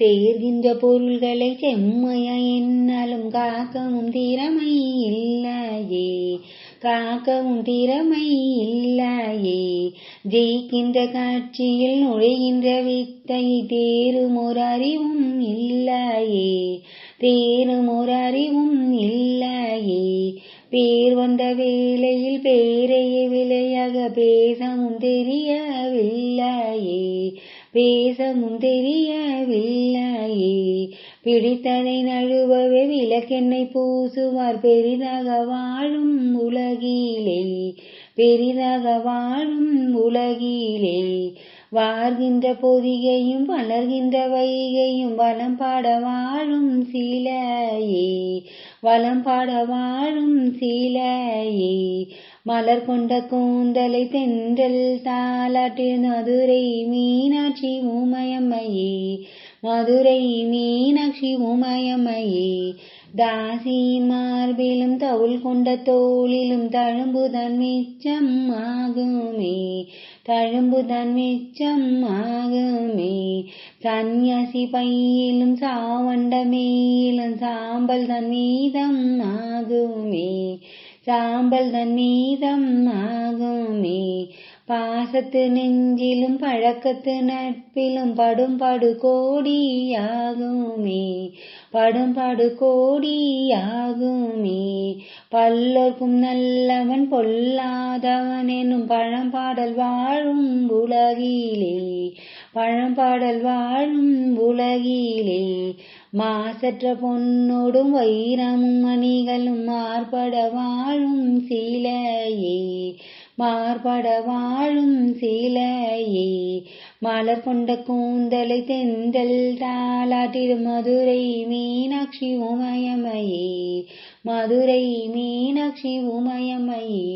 சேர்கின்ற பொருள்களை செம்மைய என்னாலும் காக்கவும் திறமை இல்லையே காக்கவும் திறமை இல்லையே ஜெயிக்கின்ற காட்சியில் நுழைகின்ற வித்தை தேரும் ஒரு அறிவும் இல்லையே. தேரும் ஒரு அறிவும் இல்லையே. பேர் வந்த வேளையில் பேரைய விலையாக பேசவும் தெரியவில்லையே. பேசவும் தெரியவில்லையே. பிடித்ததை நழுவவே விளக்கெண்ணை பூசுவார். பெரிதாக வாழும் உலகிலே பெரிதாக வாழும் உலகிலே. வாழ்கின்ற பொதிகையும் வளர்கின்ற வைகையும் வளம் பாட வாழும் சீலையே. வளம் பாட வாழும் சீலையே. மலர் கொண்ட கூந்தலை தென்றல் தாலாட்டு மதுரை மீனாட்சி உமையம்மையே மதுரை மீனாட்சி உமையம்மையே தாசியின் மார்பிலும் தவுள் கொண்ட தோளிலும் தழும்புதான் மிச்சம் ஆகுமே. தழும்புதான் மிச்சம் ஆகுமே. சந்நியாசி பையிலும் சாவண்ட மேயிலும் சாம்பல் தன் மீதம் ஆகுமே. சாம்பல் தன் மீதம் ஆகுமே. பாசத்து நெஞ்சிலும் பழக்கத்து நட்பிலும் படும் படு கோடியாகுமே. படும் படு கோடியாகுமே. பல்லோர்க்கும் நல்லவன் பொல்லாதவன் எனும் பழம்பாடல் வாழும் உலகிலே. பழம்பாடல் வாழும் உலகிலே மாசற்ற பொன்னோடும் வைரமும் மணிகளும் மார்பட வாழும் சீலையே மார்பட வாழும் சீலையே. மலர் கொண்ட கூந்தலை தென்றல் தாளாட்டிடும் மதுரை மீனாட்சி உமயமையே மதுரை மீனாட்சி உமயமையே